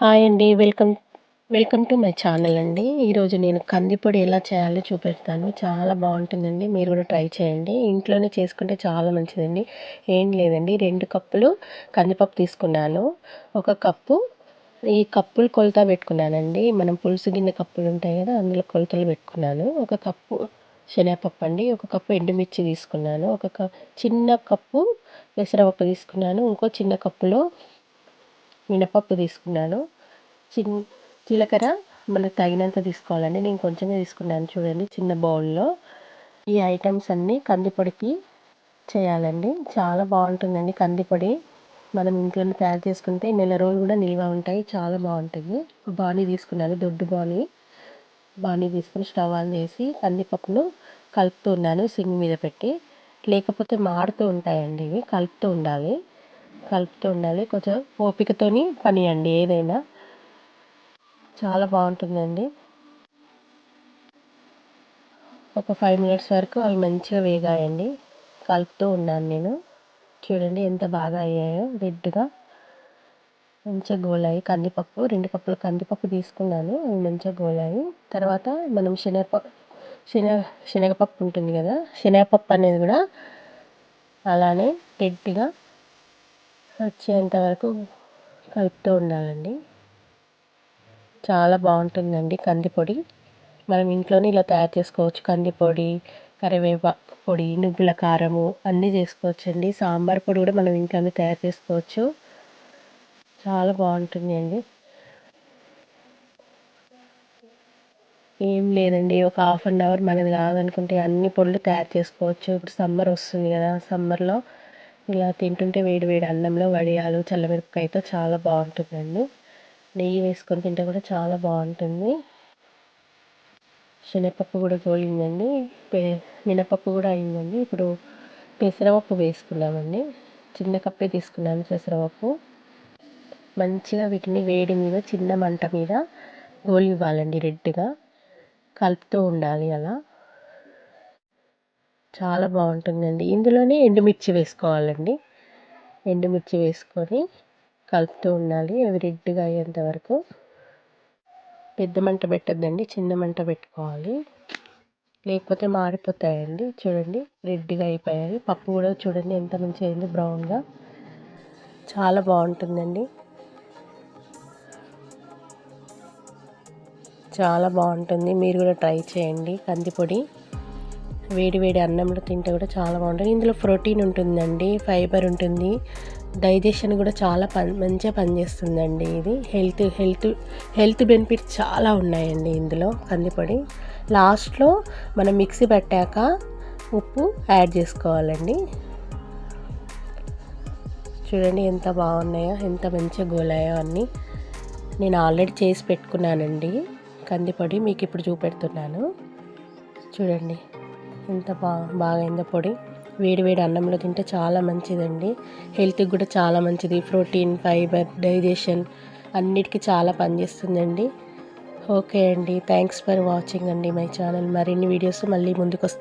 Hi అండి. Welcome welcome to my channel అండి. ఈరోజు నేను కందిపొడి ఎలా చేయాలో చూపెడతాను. చాలా బాగుంటుందండి. మీరు కూడా ట్రై చేయండి. ఇంట్లోనే చేసుకుంటే చాలా మంచిదండి. ఏం లేదండి. రెండు కప్పులు కందిపప్పు తీసుకున్నాను. ఒక కప్పు ఈ కప్పులు కొలత పెట్టుకున్నానండి. మనం పులుసు గిన్నె కప్పులు ఉంటాయి కదా అందులో కొలతలు పెట్టుకున్నాను. ఒక కప్పు శనగపప్పు అండి. ఒక కప్పు ఎండుమిర్చి తీసుకున్నాను. ఒక చిన్న కప్పు పెసరపప్పు తీసుకున్నాను. ఇంకో చిన్న కప్పులో మినపప్పు తీసుకున్నాను. చిన్ జీలకర్ర మనకు తగినంత తీసుకోవాలండి. నేను కొంచెమే తీసుకున్నాను చూడండి చిన్న బౌల్లో. ఈ ఐటమ్స్ అన్నీ కందిపొడికి చేయాలండి. చాలా బాగుంటుందండి కందిపొడి. మనం ఇంట్లోనే తయారు చేసుకుంటే నెల రోజులు కూడా నిల్వ ఉంటాయి. చాలా బాగుంటుంది బాణీ తీసుకున్నాను దొడ్డు బాణీ. బాణీ తీసుకుని స్టవ్ ఆన్ చేసి కందిపప్పును కలుపుతూ ఉన్నాను సింగ్ మీద పెట్టి. లేకపోతే మాడుతూ ఉంటాయండి ఇవి కలుపుతూ ఉండాలి. కలుపుతూ ఉండాలి కొంచెం ఓపికతోని పనియండి ఏదైనా. చాలా బాగుంటుందండి. ఒక ఫైవ్ మినిట్స్ వరకు అవి మంచిగా వేగాయండి. కలుపుతూ ఉన్నాను నేను. చూడండి ఎంత బాగా అయ్యాయో. రెడ్గా మంచిగా గోలాయి. కందిపప్పు రెండు కప్పులు కందిపప్పు తీసుకున్నాను. అవి మంచిగా గోలాయి. తర్వాత మనం శనగపప్పు శనగ శనగపప్పు ఉంటుంది కదా. శనగపప్పు అనేది కూడా అలానే రెడ్గా వచ్చేంత వరకు కలుపుతూ ఉండాలండి. చాలా బాగుంటుందండి కందిపొడి. మనం ఇంట్లోనే ఇలా తయారు చేసుకోవచ్చు. కందిపొడి కరివేపాకు పొడి నువ్వుల కారము అన్నీ చేసుకోవచ్చండి. సాంబార్ పొడి కూడా మనం ఇంట్లోనే తయారు చేసుకోవచ్చు. చాలా బాగుంటుంది అండి ఏం లేదండి. ఒక హాఫ్ అన్ అవర్ మనది కాదనుకుంటే అన్ని పొడులు తయారు చేసుకోవచ్చు. ఇప్పుడు సమ్మర్ వస్తుంది కదా సమ్మర్లో ఇలా తింటుంటే వేడి వేడి అన్నంలో వడియాలు చల్లమిరపకాయతో చాలా బాగుంటుందండి. నెయ్యి వేసుకొని తింటే కూడా చాలా బాగుంటుంది. శనగపప్పు కూడా గోలిందండి పే మినపప్పు కూడా అయిందండి. ఇప్పుడు పెసరపప్పు వేసుకున్నామండి. చిన్న కప్పే తీసుకున్నాను పెసరపప్పు. మంచిగా వీటిని వేడి మీద చిన్న మంట మీద గోలివ్వాలండి రెడ్గా. కలుపుతూ ఉండాలి అలా. చాలా బాగుంటుందండి. ఇందులోనే ఎండుమిర్చి వేసుకోవాలండి. ఎండుమిర్చి వేసుకొని కలుపుతూ ఉండాలి. అవి రెడ్గా అయ్యేంత వరకు. పెద్ద మంట పెట్టద్దండి. చిన్న మంట పెట్టుకోవాలి. లేకపోతే మారిపోతాయండి చూడండి రెడ్గా అయిపోయాయి. పప్పు కూడా చూడండి ఎంత మంచిగా అయింది బ్రౌన్గా. చాలా బాగుంటుందండి. చాలా బాగుంటుంది. మీరు కూడా ట్రై చేయండి. కందిపొడి. వేడి వేడి అన్నంలో తింటే కూడా చాలా బాగుంటుంది. ఇందులో ప్రోటీన్ ఉంటుందండి ఫైబర్ ఉంటుంది. డైజెషన్ కూడా చాలా పని మంచిగా పనిచేస్తుందండి ఇది. హెల్త్ హెల్త్ హెల్త్ బెనిఫిట్స్ చాలా ఉన్నాయండి ఇందులో కందిపొడి. లాస్ట్లో మనం మిక్సీ పెట్టాక ఉప్పు యాడ్ చేసుకోవాలండి. చూడండి ఎంత బాగున్నాయో ఎంత మంచిగా గోలాయో అన్నీ. నేను ఆల్రెడీ చేసి పెట్టుకున్నానండి కందిపొడి మీకు ఇప్పుడు చూపెడుతున్నాను. చూడండి. ఎంత బా బాగైందో పొడి? వేడి వేడి అన్నంలో తింటే చాలా మంచిదండి. హెల్త్కి కూడా చాలా మంచిది. ప్రోటీన్ ఫైబర్ డైజెషన్ అన్నిటికీ చాలా పనిచేస్తుందండి. ఓకే అండి. థ్యాంక్స్ ఫర్ వాచింగ్ అండి మై ఛానల్. మరిన్ని వీడియోస్ మళ్ళీ ముందుకు వస్తాను